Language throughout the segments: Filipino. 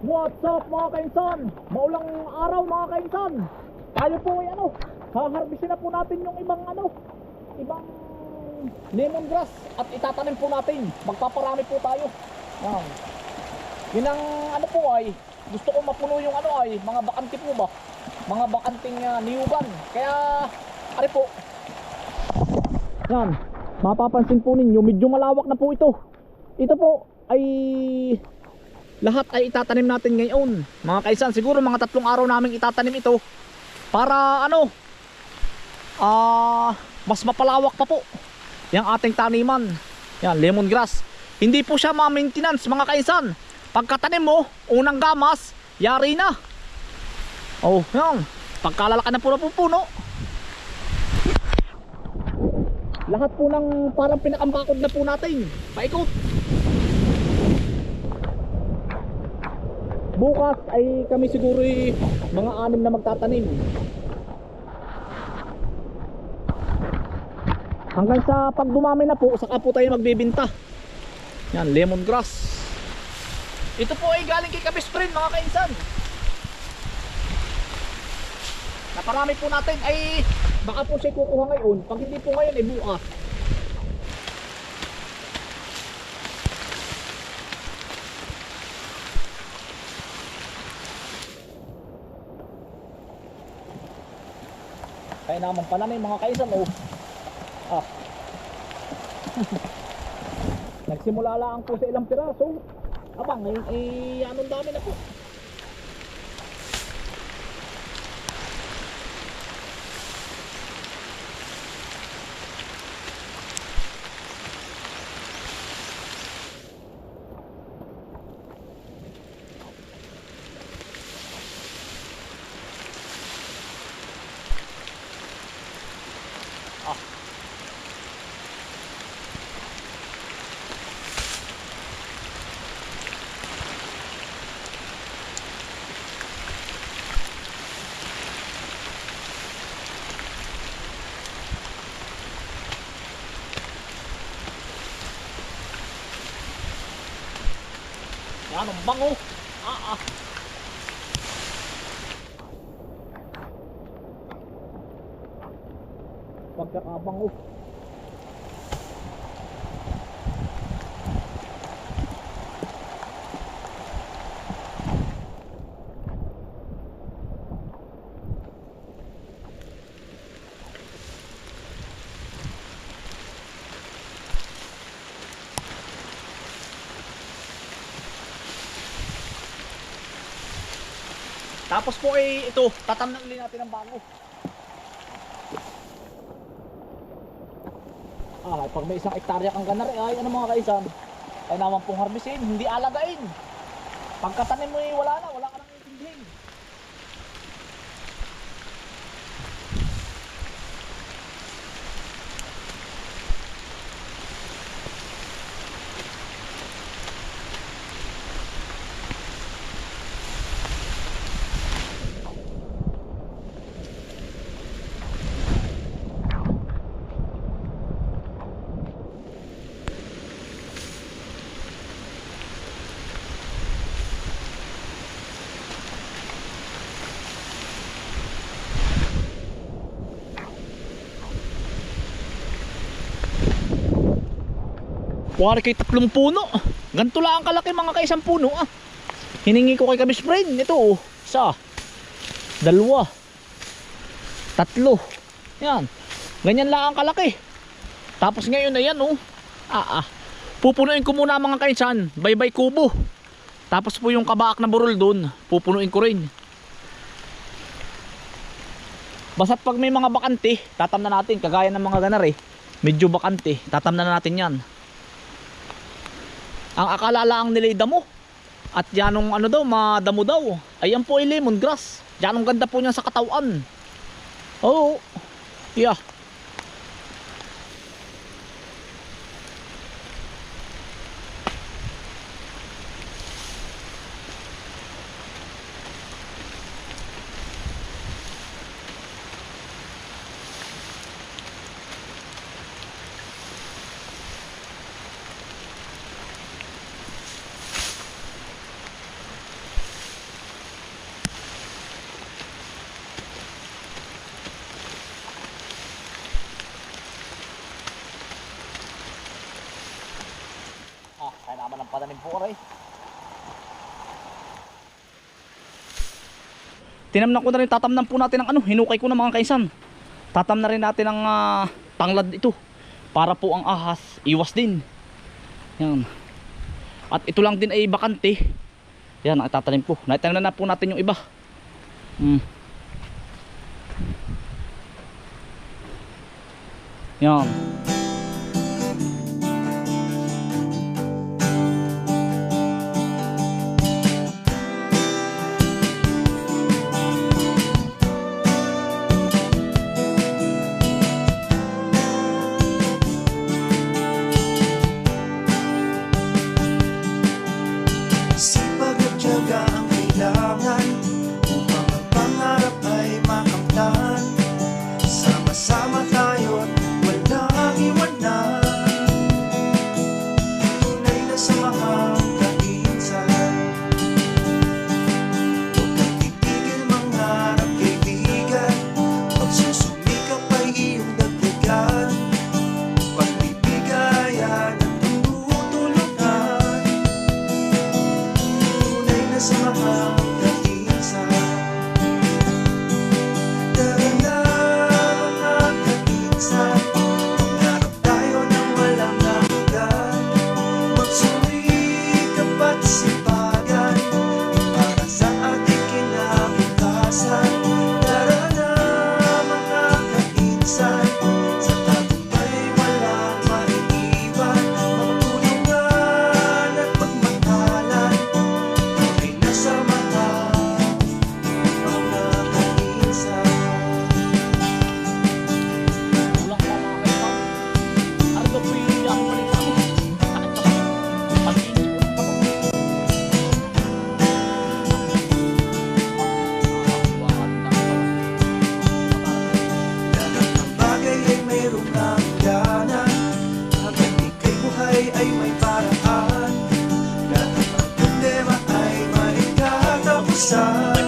What's up mga kainsan? Maulang araw mga kainsan. Tayo po ay ano, haharbisin na po natin yung ibang ano, ibang lemongrass at itatanim po natin. Magpaparami po tayo. Yan. Yun ang ano po ay, gusto ko mapuno yung ano ay, mga bakante po ba? Mga bakanting uh, niyugan. Kaya, ari po. Yan. Mapapansin po ninyo, medyo malawak na po ito. Ito po ay lahat ay itatanim natin ngayon. Mga kaisan siguro mga tatlong araw namin itatanim ito para ano? Ah mas mapalawak pa po yung ating taniman. Yan lemongrass. Hindi po siya ma-maintenance mga kaisan. Pagkatanim mo unang gamas yari na. Oh yan. Pagkalalaki na po na po puno. Lahat po ng parang pinakambakod na po natin. Paikot bukas ay kami siguro mga anim na magtatanim. Hanggang sa pag dumami na po saka po tayo magbibinta. Yan lemongrass. Ito po ay galing kay Kabis Friend mga kainsan. Naparami po natin ay baka po siya kukuha ngayon. Pag hindi po ngayon ay bukas Kaya naman pala may mga kaisan oh. Ah. Nagsimula lang po sa ilang piraso. Aba, ngayon eh anong dami na po. Yan ang bango. Ah ah. Pagkakabango. Tapos po ay ito, tatamnan ulit natin ng bago. Ah, pag may isang ektarya kang ganar, ay ano mga kaisan, ay naman pong harbisin, hindi alagain. Pagkatanim mo eh, wala na, wala ka Wari kay tatlong puno. Ganito lang ang kalaki mga kaisang puno ah. Hiningi ko kay Kabis Friend. Ito oh. Isa. Dalawa. Tatlo. Yan. Ganyan lang ang kalaki. Tapos ngayon na yan oh. Ah ah. Pupunuin ko muna mga kaisan. Bye bye kubo. Tapos po yung kabaak na burol doon. Pupunuin ko rin. Basta't pag may mga bakante, tatamnan natin. Kagaya ng mga ganar eh. Medyo bakante. Tatamnan na natin yan. Ang akala lang nila ay damo. At yanong ano daw, madamo daw. Ayan po ay lemongrass. Yanong ganda po niya sa katawan. Oo. Yeah. Po aray. Tinamnan ko na rin, tatamnan po natin ang ano, hinukay ko na mga kaisan. Tatam na rin natin ang ah, tanglad ito. Para po ang ahas, iwas din. Yan. At ito lang din ay bakante. Yan, ang ko. Naitanim na po natin yung iba. Hmm. Yan. Tunay na samahang kainsan side.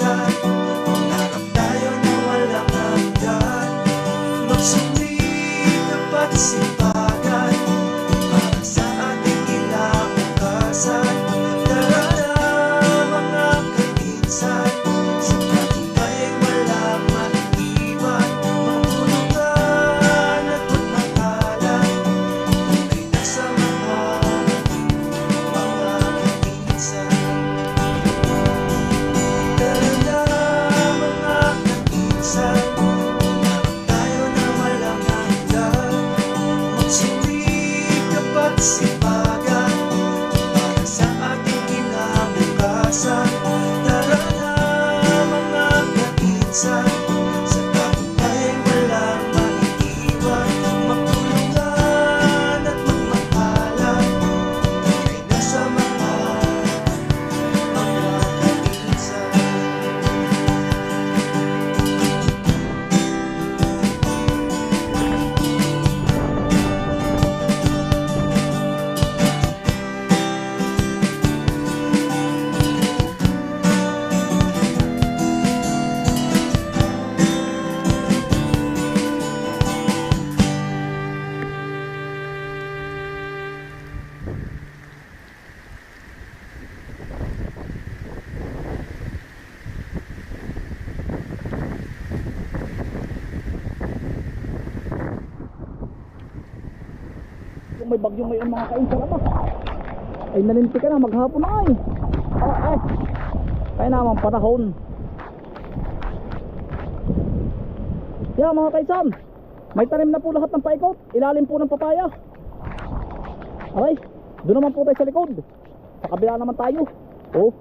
Kainsan may bagyo ngayon mga kainsan ba? Ay nalinti ka na maghapon ay. Ah, ay. Kaya naman panahon. Yan mga kaisan. May tanim na po lahat ng paikot. Ilalim po ng papaya. Aray, doon naman po tayo sa likod. Sa kabila naman tayo. Oh.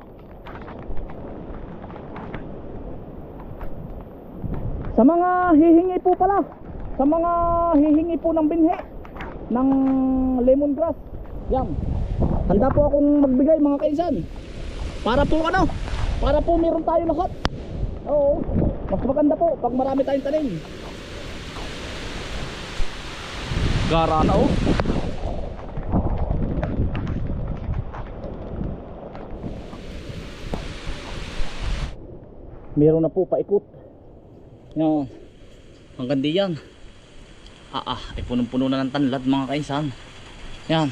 Sa mga hihingi po pala. Sa mga hihingi po ng binhi ng lemongrass. Yan. Handa po akong magbigay mga kaisan. Para po ano, para po meron tayo lahat. Oo. Mas maganda po pag marami tayong tanim. Gara na oh. Meron na po paikot. Yan. Ang ganda yan. Ah ah, ay punong-puno na ng tanlad mga kainsan. Yan.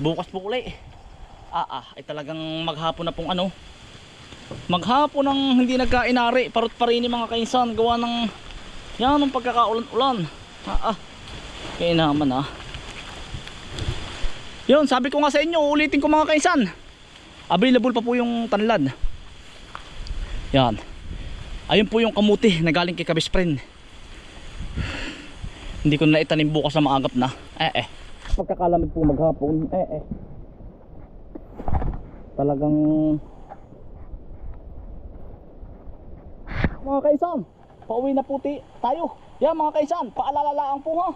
Bukas po uli. Ah ah, ay talagang maghapon na pong ano. Maghapon ng hindi nagkainari. Parot pa rin mga kainsan. Gawa ng yan ng pagkakaulan-ulan. Ah ah. Kaya naman ah. Yun, sabi ko nga sa inyo, ulitin ko mga kainsan. Available pa po yung tanlad. Yan. Ayun po yung kamuti na galing kay Kabis Friend. Hindi ko na itanim bukas na maagap na. Eh eh. Pagkakalamig po maghapon. Eh eh. Talagang mga kaisan, pauwi na puti tayo. Yan mga kaisan, paalalalaan po ha.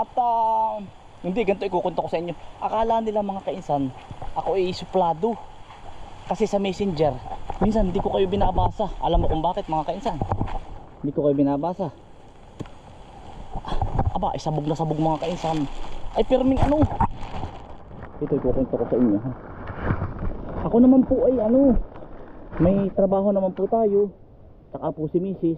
At ah, hindi ganito ikukwento ko sa inyo. Akala nila mga kaisan, ako ay suplado. Kasi sa messenger, minsan hindi ko kayo binabasa. Alam mo kung bakit mga kainsan? Hindi ko kayo binabasa. Aba, ay sabog na sabog mga kainsan. Ay perming ano? Ito ikukwento ko sa inyo ha. Ako naman po ay ano, may trabaho naman po tayo. Saka po si Mrs.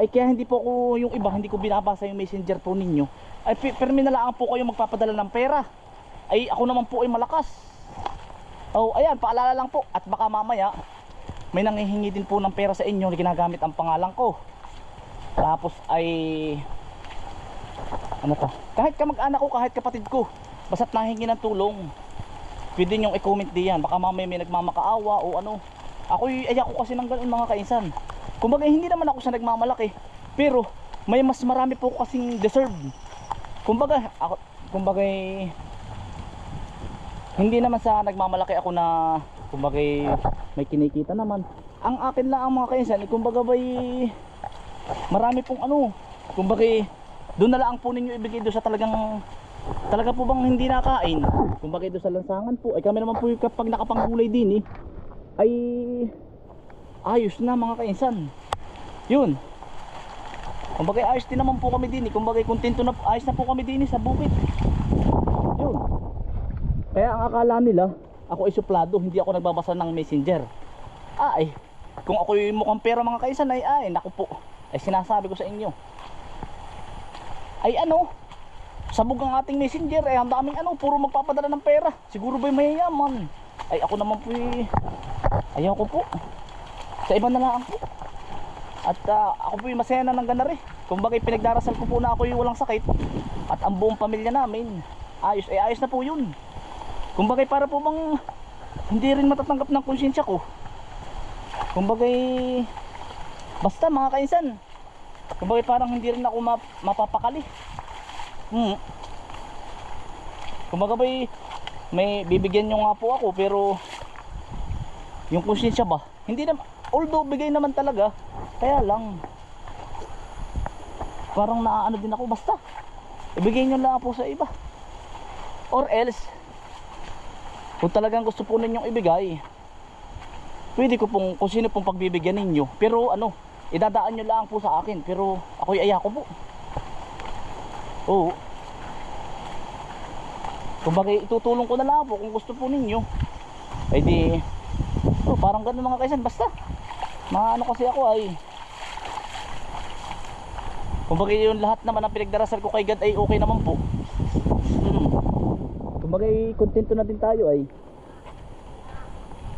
Ay kaya hindi po ako yung iba, hindi ko binabasa yung messenger po ninyo. Ay pe- permi na lang po kayo magpapadala ng pera. Ay ako naman po ay malakas. Oh, ayan, paalala lang po. At baka mamaya, may nangihingi din po ng pera sa inyo na ginagamit ang pangalan ko. Tapos ay, ano to? Kahit kamag-anak ko, kahit kapatid ko, basta't nahingi ng tulong, pwede nyo i-comment diyan. Baka mamaya may nagmamakaawa o ano. Ako ayak ko kasi ng ganun mga kainsan. Kumbaga hindi naman ako sa nagmamalaki. Pero may mas marami po kasing deserve. Kumbaga, ako, kumbaga hindi naman sa nagmamalaki ako na kumbaga may kinikita naman ang akin lang ang mga kainsan eh, kumbaga bay marami pong ano kumbaga doon na lang po ninyo ibigay doon sa talagang talaga po bang hindi nakain? Kumbaga doon sa lansangan po ay kami naman po kapag nakapanggulay din eh. Ay ayos na mga kainsan. Yun. Kumbaga ayos din naman po kami din eh. Kumbaga kontento na ayos na po kami din eh sa bukid yun. Kaya ang akala nila, ako ay suplado, hindi ako nagbabasa ng messenger. Ay, kung ako yung mukhang pera mga kaisan ay, ay, naku po. Ay sinasabi ko sa inyo. Ay ano, sabog ang ating messenger, ay ang daming ano, puro magpapadala ng pera. Siguro ba'y mayayaman? Ay ako naman po eh, ayaw ko po. Sa iba na lang po. At ah, ako po yung masaya na ng ganari. Kung bagay pinagdarasal ko po na ako yung walang sakit. At ang buong pamilya namin, ayos, ay ayos na po yun. Kumbagay para po bang hindi rin matatanggap ng konsensya ko. Kumbagay basta mga kainsan. Kumbagay parang hindi rin ako map- mapapakali. Hmm. Kumbaga bay may bibigyan nyo nga po ako pero yung konsensya ba? Hindi na although bigay naman talaga kaya lang parang naaano din ako basta ibigay nyo lang po sa iba or else kung talagang gusto po ninyong ibigay, pwede ko pong, kung sino pong pagbibigyan ninyo. Pero ano, idadaan nyo lang po sa akin. Pero ako'y ayako po. Oo. Kung bagay, itutulong ko na lang po kung gusto po ninyo. Eh di, oh, parang ganun mga kaisan. Basta, mga ano kasi ako ay, kung bagay yung lahat naman ang pinagdarasal ko kay God ay okay naman po. Hmm. Kumbaga kontento na din tayo ay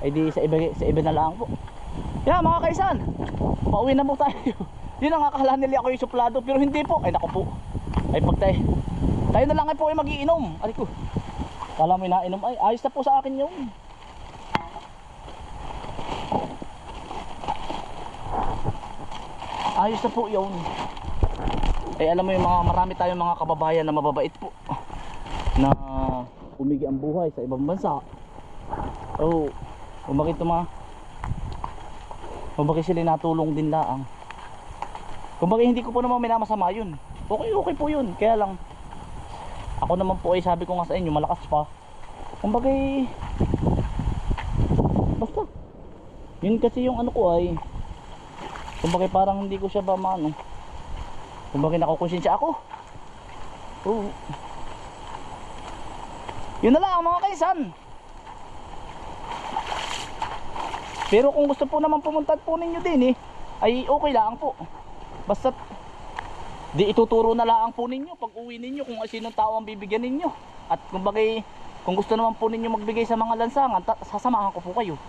ay di sa iba sa iba na lang po. Yeah, mga kaisan. Pauwi na po tayo. Yun ang akala nila ako yung suplado pero hindi po. Ay nako po. Ay pag tayo. Na lang ay po ay magiinom. Ay ko. Kala mo inainom ay ayos na po sa akin yung. Ayos na po yun. Ay alam mo yung mga marami tayong mga kababayan na mababait po na umigi ang buhay sa ibang bansa. Oh, kung bakit bakit sila natulong din laang. Bakit hindi ko po naman minamasama yun. Okay, okay po yun. Kaya lang ako naman po ay sabi ko nga sa inyo malakas pa. kumbaga basta yun kasi yung ano ko ay kumbaga parang hindi ko siya ba maano kumbaga nakukonsensya ako oo yun na lang mga kaisan pero kung gusto po naman pumunta po ninyo din eh ay okay lang po. Basta di ituturo na lang po ninyo pag uwi ninyo kung sinong tao ang bibigyan ninyo. At kumbaga eh, kung gusto naman po ninyo magbigay sa mga lansangan sasamahan ko po kayo.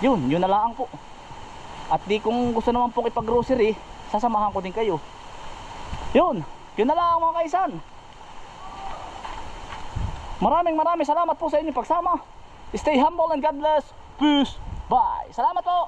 Yun yun na lang po. At di kung gusto naman po ipag grocery sasamahan ko din kayo. Yun yun na lang mga kaisan. Maraming maraming salamat po sa inyong pagsama. Stay humble and God bless Peace. Bye. Salamat po.